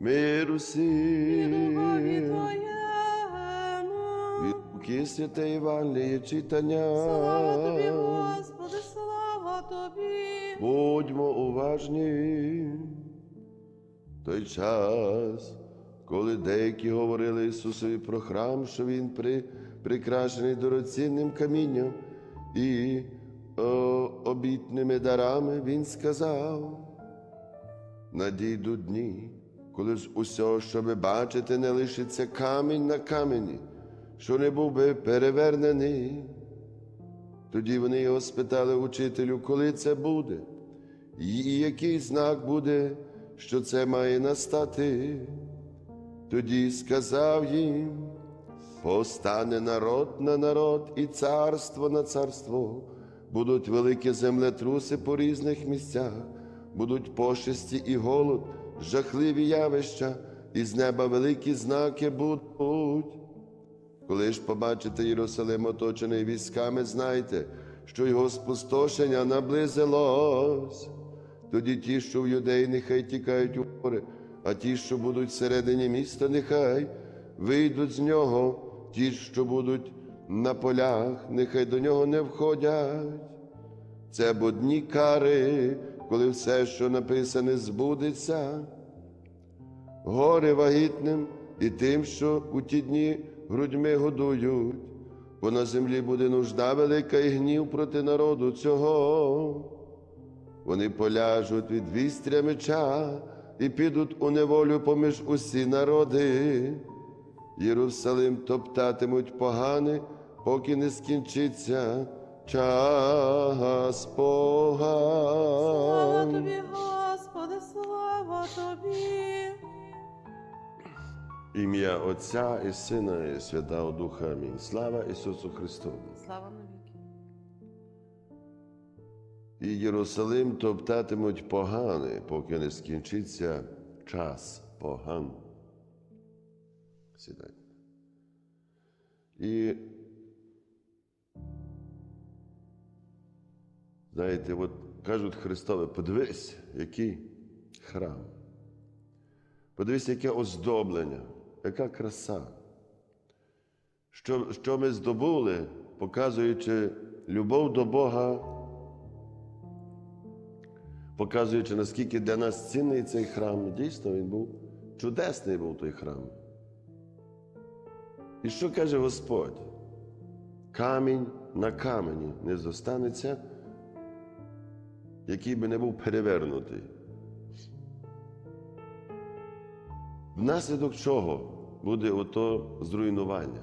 миру. Твоєму. Від Луки святе Євангеліє читання. Слава Тобі, Господи, слава Тобі. Будьмо уважні. Той час, коли деякі говорили Ісусові про храм, що Він при, прикрашений дорогоцінним камінням і о, обітними дарами, Він сказав. Надійдуть дні, коли з усього, що ви бачите, не лишиться камінь на камені, що не був би перевернений. Тоді вони його спитали учителю, коли це буде, і який знак буде, що це має настати. Тоді сказав їм: повстане народ на народ і царство на царство, будуть великі землетруси по різних місцях, будуть пошесті і голод, жахливі явища, і з неба великі знаки будуть. Коли ж побачите Єрусалим оточений військами, знайте, що його спустошення наблизилось. Тоді ті, що в юдеї, нехай тікають у гори, а ті, що будуть всередині міста, нехай вийдуть з нього, ті, що будуть на полях, нехай до нього не входять. Це бо дні кари, коли все, що написане, збудеться. Горе вагітним і тим, що у ті дні грудьми годують, бо на землі буде нужда велика і гнів проти народу цього. Вони поляжуть від вістря меча і підуть у неволю поміж усі народи. Єрусалим топтатимуть погани, поки не скінчиться час Слава. Тобі, Господи, слава Тобі. Ім'я Отця і Сина, і Святого Духа. Амінь. Слава Ісусу Христу. Слава навіки. І Єрусалим топтатимуть погани, поки не скінчиться час поган. Сідайте. І знаєте, от кажуть Христове, подивись, який храм. Подивись, яке оздоблення, яка краса. Що, що ми здобули, показуючи любов до Бога, показуючи, наскільки для нас цінний цей храм. Дійсно, він був чудесний був той храм. І що каже Господь? Камінь на камені не зостанеться, який би не був перевернутий. Внаслідок чого буде ото зруйнування?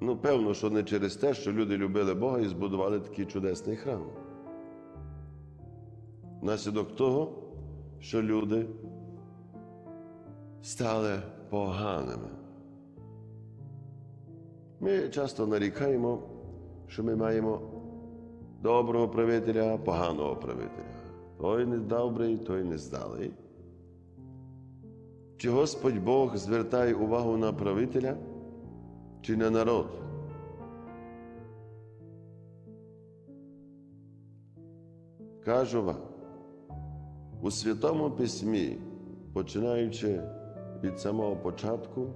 Ну, певно, що не через те, що люди любили Бога і збудували такий чудесний храм. Внаслідок того, що люди стали поганими. Ми часто нарікаємо, що ми маємо доброго правителя, поганого правителя. Той не добрий, той не здалий. Чи Господь Бог звертає увагу на правителя, чи на народ? Кажу вам, у Святому Письмі, починаючи від самого початку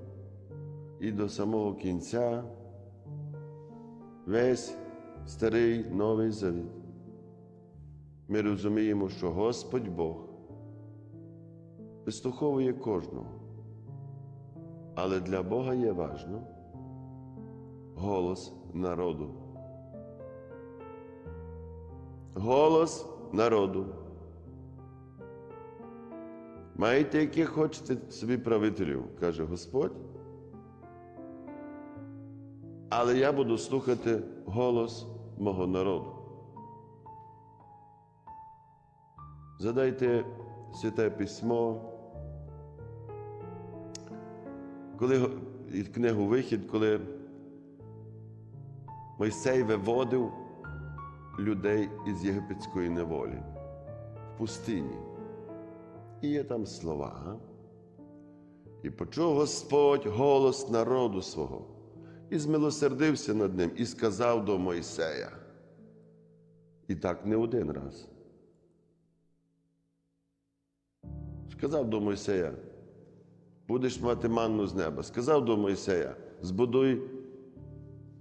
і до самого кінця, весь старий Новий Завіт, ми розуміємо, що Господь Бог вислуховує кожного. Але для Бога є важно голос народу. Голос народу. Маєте, яких хочете собі правителів, каже Господь. Але я буду слухати голос мого народу. Задайте святе письмо, коли книгу Вихід, коли Мойсей виводив людей із єгипетської неволі в пустині. І є там слова. І почув Господь голос народу свого, і змилосердився над ним, і сказав до Мойсея. І так не один раз. Сказав до Мойсея, будеш мати манну з неба. Сказав до Мойсея, збудуй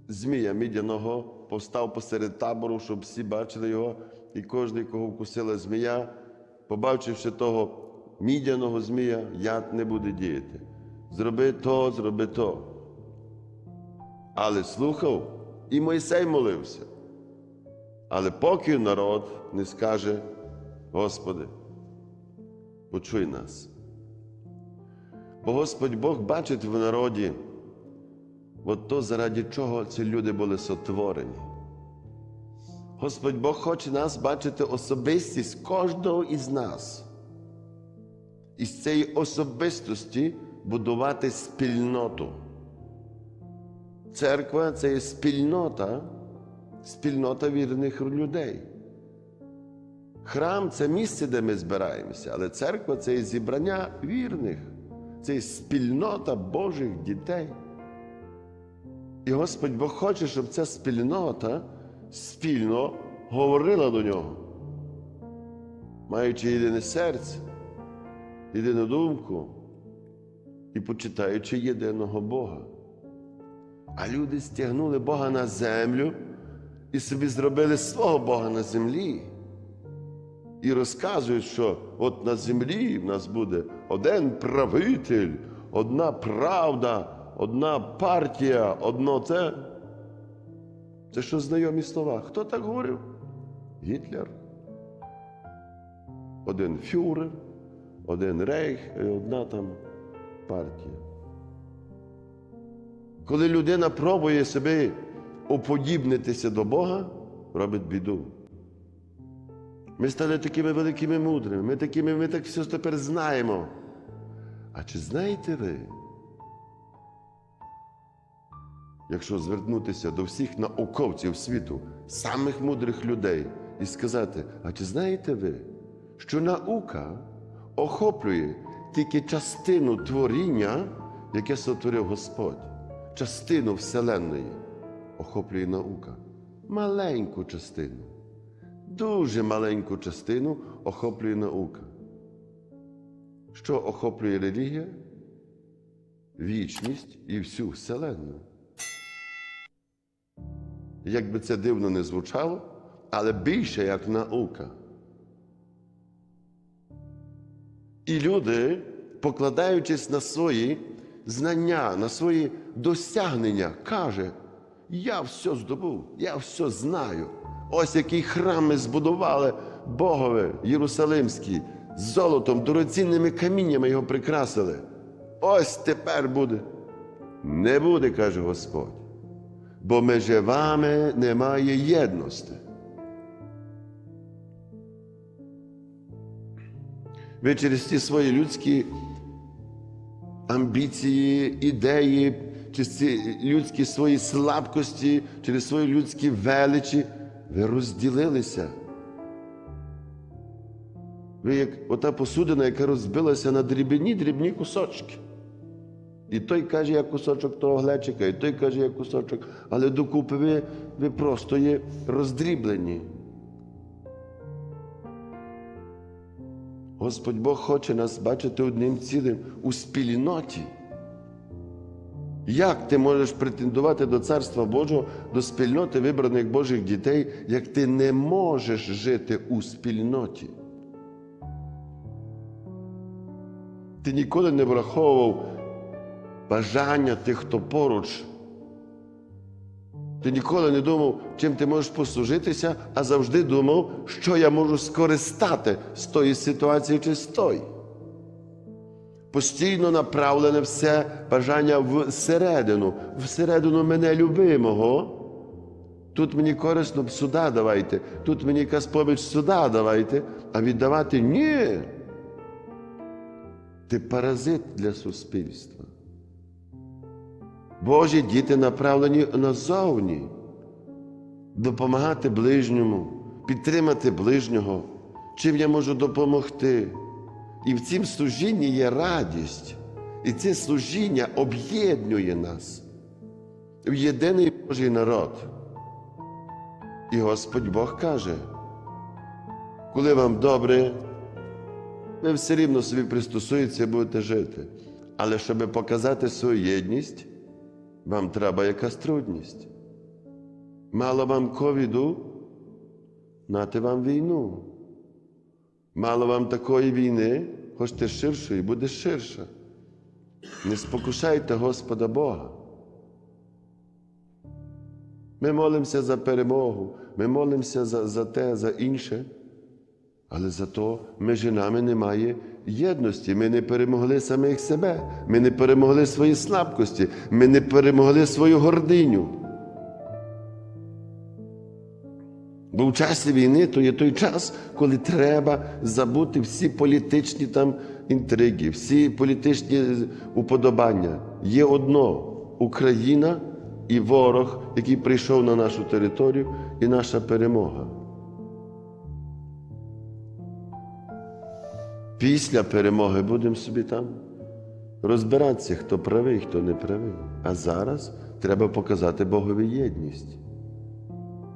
змія мідяного, постав посеред табору, щоб всі бачили його, і кожен, кого вкусила змія, побачивши того мідяного змія, яд не буде діяти. Зроби то, зроби то. Але слухав, і Мойсей молився. Але поки народ не скаже, Господи, почуй нас. Бо Господь Бог бачить в народі, от то, заради чого ці люди були сотворені. Господь Бог хоче нас бачити особистість кожного із нас. І з цієї особистості будувати спільноту. Церква це є спільнота, спільнота вірних людей. Храм це місце, де ми збираємося, але церква це є зібрання вірних, це спільнота Божих дітей. І Господь Бог хоче, щоб ця спільнота спільно говорила до нього, маючи єдине серце, єдину думку і почитаючи єдиного Бога. А люди стягнули Бога на землю і собі зробили свого Бога на землі. І розказують, що от на землі в нас буде один правитель, одна правда, одна партія, одно це. Це що знайомі слова? Хто так говорив? Гітлер. Один фюрер, один рейх і одна там партія. Коли людина пробує собі уподібнитися до Бога, робить біду. Ми стали такими великими мудрими, ми такими, ми так все тепер знаємо. А чи знаєте ви, якщо звернутися до всіх науковців світу, самих мудрих людей, і сказати, а чи знаєте ви, що наука охоплює тільки частину творіння, яке сотворив Господь, частину Вселенної охоплює наука, маленьку частину. Дуже маленьку частину охоплює наука. Що охоплює релігія? Вічність і всю Вселенну. Як би це дивно не звучало, але більше як наука. І люди, покладаючись на свої знання, на свої досягнення, каже, я все здобув, я все знаю. Ось який храм ми збудували Богове Єрусалимський, з золотом, дорогоцінними каміннями його прикрасили. Ось тепер буде. Не буде, каже Господь, бо між вами немає єдності. Ви через ті свої людські амбіції, ідеї, через ці людські свої слабкості, через свої людські величі, ви розділилися. Ви як ота посудина, яка розбилася на дрібні дрібні кусочки. І той каже, як кусочок того глечика, і той каже, як кусочок, але докупи ви, ви просто є роздріблені. Господь Бог хоче нас бачити одним цілим у спільноті. Як ти можеш претендувати до Царства Божого, до спільноти вибраних Божих дітей, як ти не можеш жити у спільноті? Ти ніколи не враховував бажання тих, хто поруч. Ти ніколи не думав, чим ти можеш послужитися, а завжди думав, що я можу скористати з тої ситуації чи з тої. Постійно направлене все бажання всередину, всередину мене любимого. Тут мені корисно сюди давайте, тут мені якась поміч сюди давайте, а віддавати ні. Ти паразит для суспільства. Божі діти направлені назовні, допомагати ближньому, підтримати ближнього, чим я можу допомогти. І в цім служінні є радість, і це служіння об'єднує нас в єдиний Божий народ. І Господь Бог каже, коли вам добре, ви все рівно собі пристосуєтеся і будете жити. Але щоб показати свою єдність, вам треба якась трудність. Мало вам ковіду, нати вам війну. Мало вам такої війни, хочете ширшої, буде ширша. Не спокушайте Господа Бога. Ми молимося за перемогу, ми молимося за, за те, за інше. Але зато між нами немає єдності. Ми не перемогли самих себе, ми не перемогли свої слабкості, ми не перемогли свою гординю. Бо в часі війни то є той час, коли треба забути всі політичні там інтриги, всі політичні уподобання. Є одно Україна і ворог, який прийшов на нашу територію, і наша перемога. Після перемоги будемо собі там розбиратися, хто правий, хто не правий. А зараз треба показати Богові єдність.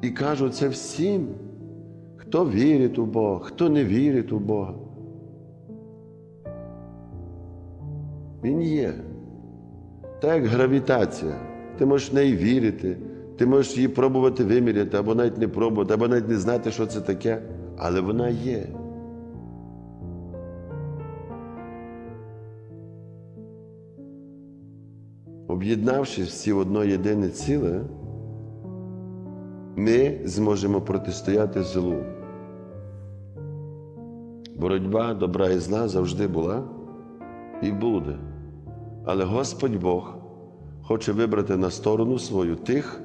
І кажу це всім, хто вірить у Бога, хто не вірить у Бога. Він є. Так як гравітація. Ти можеш в неї вірити, ти можеш її пробувати виміряти, або навіть не пробувати, або навіть не знати, що це таке, але вона є. Об'єднавшись всі в одно єдине ціле, ми зможемо протистояти злу. Боротьба добра і зла завжди була і буде. Але Господь Бог хоче вибрати на сторону свою тих,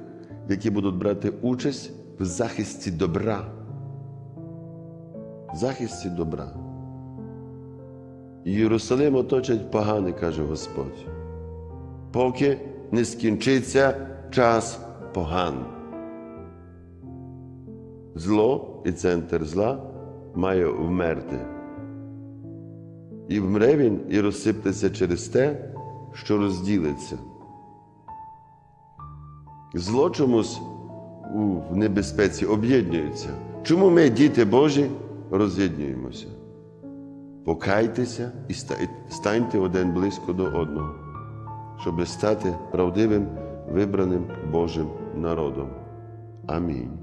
які будуть брати участь в захисті добра. В захисті добра. Єрусалим оточать погани, каже Господь, поки не скінчиться час поган. Зло і центр зла має вмерти. І вмре він і розсиптеться через те, що розділиться. Зло чомусь у небезпеці об'єднується. Чому ми, діти Божі, роз'єднуємося? Покайтеся і станьте один близько до одного, щоб стати правдивим, вибраним Божим народом. Амінь.